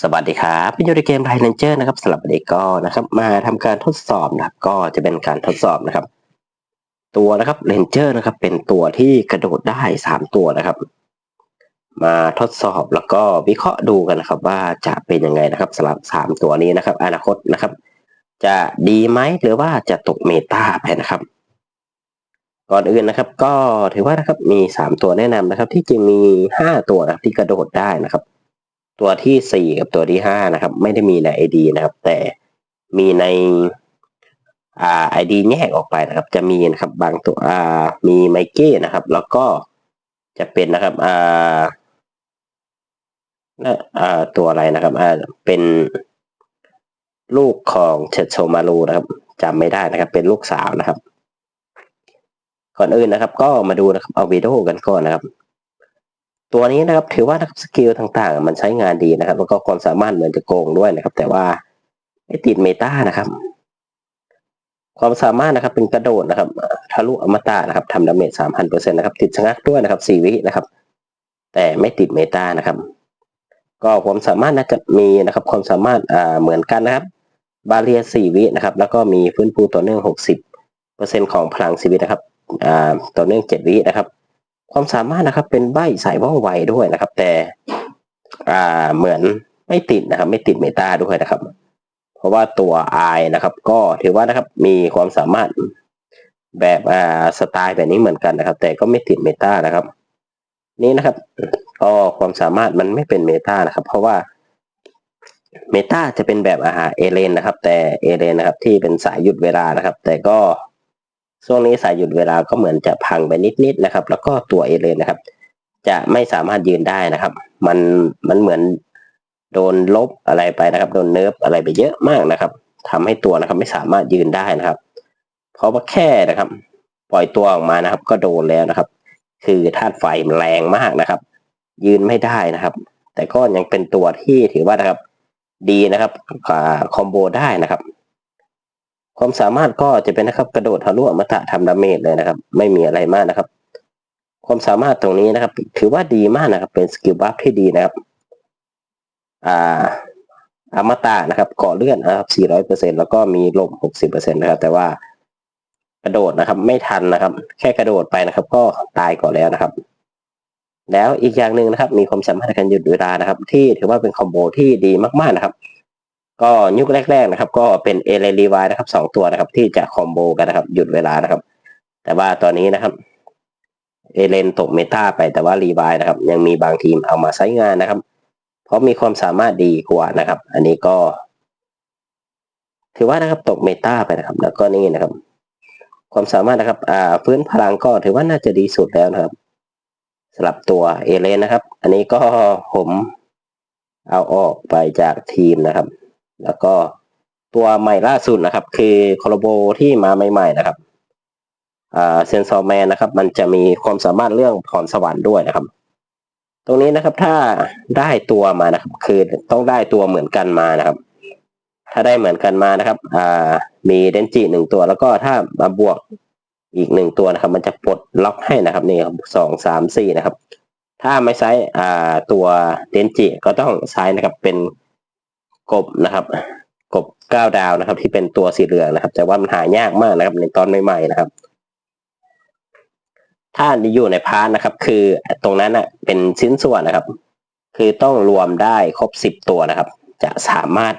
สวัสดีครับเป็นยูในเกมไ i เลนเจอร์นะครับสำหรับวันนี้ก็นะครับ มาทำการทดสอบนะครับ ก็จะเป็นการทดสอบนะครับ ตัวนะครับเลนเจอร์นะครับ เป็นตัวที่กระโดดได้สามตัวนะครับ มาทดสอบแล้วก็วิเคราะห์ดูกันนะครับ ว่าจะเป็นยังไงนะครับสำหรับสามตัวนี้นะครับ อนาคตนะครับ จะดีไหมหรือว่าจะตกเมตาไปนะครับ ก่อนอื่นนะครับ ก็ถือว่านะครับมีสามตัวแนะนำนะครับ ที่จริงมีห้าตัวนะครับที่กระโดดได้นะครับ ตัวที่สี่กับตัวที่ห้านะครับ ไม่ได้มีในไอดีนะครับ แต่มีในอ่าไอดีแยกออกไปนะครับ จะมีนะครับบางตัวอ่ามีไมเก้นะครับ แล้วก็จะเป็นนะครับอ่าน่าอ่าตัวอะไรนะครับอ่าเป็นลูกของเชดโชมารูนะครับจำไม่ได้นะครับ เป็นลูกสาวนะครับ ก่อนอื่นนะครับ ก็มาดูนะครับเอาวิดีโอกันก่อนนะครับ ตัวนี้นะครับถือว่านะครับสกิลต่างๆ มันใช้งานดีนะครับ แล้วก็ความสามารถเหมือนจะโกงด้วยนะครับ แต่ว่าไม่ติดเมตานะครับ ความสามารถนะครับเป็นกระโดดนะครับทะลุอมตะนะครับทำดาเมจสามพันเปอร์เซ็นต์นะครับ ติดชะงักด้วยนะครับสี่วินะครับ แต่ไม่ติดเมตานะครับ ก็ความสามารถน่าจะมีนะครับ ความสามารถอ่าเหมือนกันนะครับ บาเรียสี่วินะครับ แล้วก็มีฟื้นฟูต่อเนื่องหกสิบเปอร์เซ็นต์ของพลังชีวิตนะครับอ่าต่อเนื่องเจ็ดวินะครับ ความสามารถนะครับ เป็นใบสายว่องไวด้วยนะครับ แต่ อ่าเหมือนไม่ติดนะครับ ไม่ติดเมตาด้วยนะครับ เพราะว่าตัว I นะครับ ก็ถือว่านะครับมีความสามารถแบบอ่าสไตล์แบบนี้เหมือนกันนะครับ แต่ก็ไม่ติดเมตานะครับ นี่นะครับก็ความสามารถมันไม่เป็นเมตานะครับ เพราะว่าเมตาจะเป็นแบบอาหารเอเลนนะครับ แต่เอเลนนะครับที่เป็นสายหยุดเวลานะครับ แต่ก็ ช่วงนี้สายหยุดเวลาก็เหมือนจะพังไปนิดๆนะครับ แล้วก็ตัวเอเลนนะครับ จะไม่สามารถยืนได้นะครับ มันมันเหมือนโดนลบอะไรไปนะครับ โดนเนิร์ฟอะไรไปเยอะมากนะครับทำให้ตัวนะครับไม่สามารถยืนได้นะครับ เพราะว่าแค่นะครับ ปล่อยตัวออกมานะครับ ก็โดนแล้วนะครับ คือธาตุไฟแรงมากนะครับ ยืนไม่ได้นะครับ แต่ก็ยังเป็นตัวที่ถือว่านะครับ ดีนะครับคอมโบได้นะครับ ความสามารถก็จะเป็นนะครับกระโดดทะลุอมตะทำดาเมจเลยนะครับ ไม่มีอะไรมากนะครับ ความสามารถตรงนี้นะครับ ถือว่าดีมากนะครับ เป็นสกิลบัฟที่ดีนะครับอ่าอมตะนะครับเกาะเลื่อนนะครับ 400%แล้วก็มีลม 60%นะครับ แต่ว่ากระโดดนะครับ ไม่ทันนะครับ แค่กระโดดไปนะครับ ก็ตายก่อนแล้วนะครับ แล้วอีกอย่างหนึ่งนะครับ มีความสามารถการหยุดเวลานะครับ ที่ถือว่าเป็นคอมโบที่ดีมากๆนะครับ ก็ยุคแรกๆนะครับ ก็เป็นเอเลรีวายนะครับสองตัวนะครับ ที่จะคอมโบกันนะครับ หยุดเวลานะครับ แต่ว่าตอนนี้นะครับ เอเลนตกเมตาไปแต่ว่ารีวายนะครับ ยังมีบางทีมเอามาใช้งานนะครับ เพราะมีความสามารถดีกว่านะครับ อันนี้ก็ ถือว่านะครับตกเมตาไปนะครับ แล้วก็นี่นะครับ ความสามารถนะครับ อ่าฟื้นพลังก็ถือว่าน่าจะดีสุดแล้วนะครับสำหรับตัวเอเลนนะครับ อันนี้ก็ผมเอาออกไปจากทีมนะครับ แล้วก็ตัวใหม่ล่าสุดนะครับ คือคอร์โบที่มาใหม่ ๆ นะครับอ่าเซนซอร์แมนนะครับ มันจะมีความสามารถเรื่องพรสวรรค์ด้วยนะครับ ตรงนี้นะครับถ้าได้ตัวมานะครับ คือต้องได้ตัวเหมือนกันมานะครับ ถ้าได้เหมือนกันมานะครับอ่ามีเดนจิหนึ่งตัว แล้วก็ถ้ามาบวกอีกหนึ่งตัวนะครับ มันจะปลดล็อกให้นะครับนี่ครับสองสามสี่นะครับ ถ้าไม่ใช้อ่าตัวเดนจิก็ต้องใช้นะครับเป็น กบนะครับ กบก้าวดาวนะครับ ที่เป็นตัวสีเหลืองนะครับ แต่ว่ามันหายากมากนะครับ ในตอนใหม่ๆนะครับ ถ้าอยู่ในพาร์ทนะครับ คือตรงนั้นอะเป็นชิ้นส่วนนะครับ คือต้องรวมได้ครบสิบตัวนะครับ จะสามารถ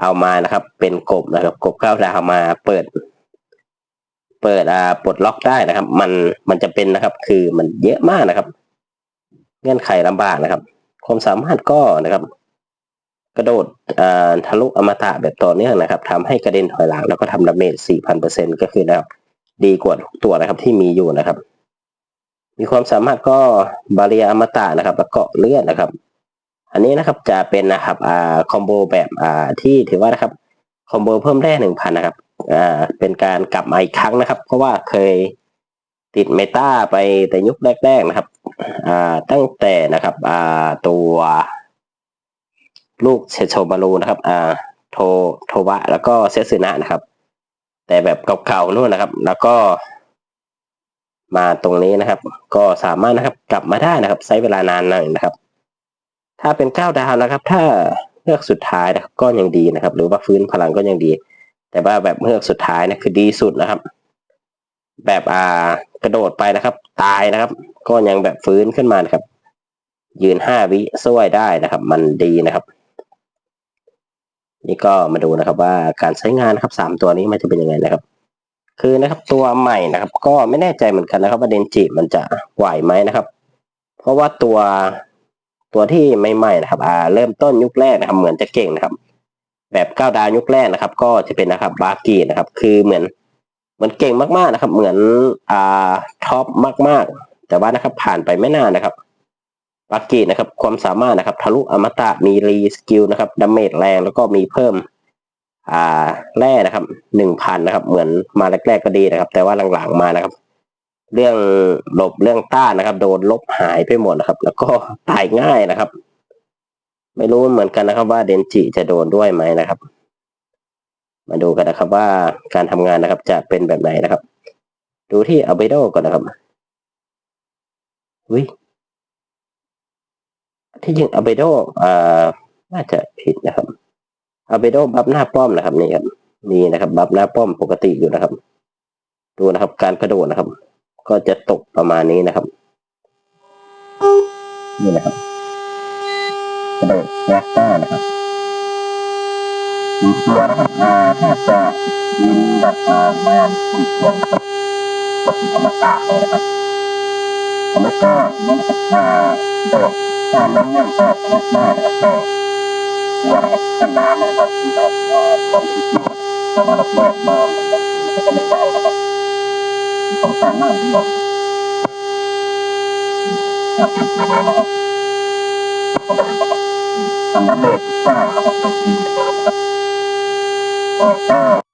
เอามานะครับ เป็นกบนะครับ กบก้าวดาวมาเปิด เปิดอ่าปลดล็อกได้นะครับ มันมันจะเป็นนะครับ คือมันเยอะมากนะครับ เงื่อนไขลำบากนะครับ ความสามารถก็นะครับ กระโดดทะลุอมตะแบบต่อเนื่องนะครับทำให้กระเด็นถอยหลังแล้วก็ทำดาเมจ 4,000%ก็คือนะครับดีกว่าทุกตัวนะครับที่มีอยู่นะครับ มีความสามารถก็บาเรียอมตะนะครับ แล้วก็เลือนนะครับ อันนี้นะครับจะเป็นนะครับอ่าคอมโบแบบอ่าที่ถือว่านะครับคอมโบเพิ่มแร่หนึ่งพันนะครับอ่าเป็นการกลับมาอีกครั้งนะครับ เพราะว่าเคยติดเมตาไปแต่ยุคแรก ๆนะครับอ่าตั้งแต่นะครับอ่าตัว ลูกเชโชมารูนะครับอ่าโทโทวะ แล้วก็เซซึนะนะครับ แต่แบบเก่าๆนู่นนะครับ แล้วก็ มาตรงนี้นะครับ ก็สามารถนะครับ กลับมาได้นะครับใช้เวลานานหน่อยนะครับ ถ้าเป็นเก้าดาวนะครับ ถ้าเลือกสุดท้ายนะครับ ก็ยังดีนะครับ หรือว่าฟื้นพลังก็ยังดี แต่ว่าแบบเลือกสุดท้ายนะคือดีสุดนะครับ แบบอ่ากระโดดไปนะครับ ตายนะครับ ก็ยังแบบฟื้นขึ้นมานะครับ ยืนห้าวิช่วยได้นะครับ มันดีนะครับ นี่ก็มาดูนะครับว่าการใช้งานนะครับสามตัวนี้มันจะเป็นยังไงนะครับ คือนะครับตัวใหม่นะครับ ก็ไม่แน่ใจเหมือนกันนะครับว่าเดนจิมันจะไหวไหมนะครับ เพราะว่าตัวตัวที่ใหม่ๆนะครับ อ่า เริ่มต้นยุคแรกนะครับ เหมือนจะเก่งนะครับ แบบเก้าดาวยุคแรกนะครับ ก็จะเป็นนะครับบากีนะครับ คือเหมือนเหมือนเก่งมากๆนะครับ เหมือนอ่าท็อปมากๆ แต่ว่านะครับผ่านไปไม่นานนะครับ บากีนะครับความสามารถนะครับทะลุอมตะมีรีสกิลนะครับดาเมจแรงแล้วก็มีเพิ่มอ่าแร่นะครับหนึ่งพันนะครับ เหมือนมาแรกๆก็ดีนะครับ แต่ว่าหลังๆมานะครับ เรื่องหลบเรื่องต้านนะครับ โดนลบหายไปหมดนะครับ แล้วก็ตายง่ายนะครับ ไม่รู้เหมือนกันนะครับ ว่าเดนจิจะโดนด้วยไหมนะครับ มาดูกันนะครับว่าการทำงานนะครับจะเป็นแบบไหนนะครับ ดูที่อัลเบโดก่อนนะครับวิ ที่จริงอเบโดอ่าน่าจะผิดนะครับอเบโดบัฟหน้าป้อมนะครับนี่ครับมีนะครับ บัฟหน้าป้อมปกติอยู่นะครับ ดูนะครับ การกระโดดนะครับ ก็จะตกประมาณนี้นะครับนี่นะครับกระโดดแยกต้านะครับมีตัวนะครับอ่าถ้าจะยิงแบบอ่าแมนติดตัวกับกับธรรมศาสตร์เลยนะครับแล้วก็นี่นะครับอ่าโดด ตา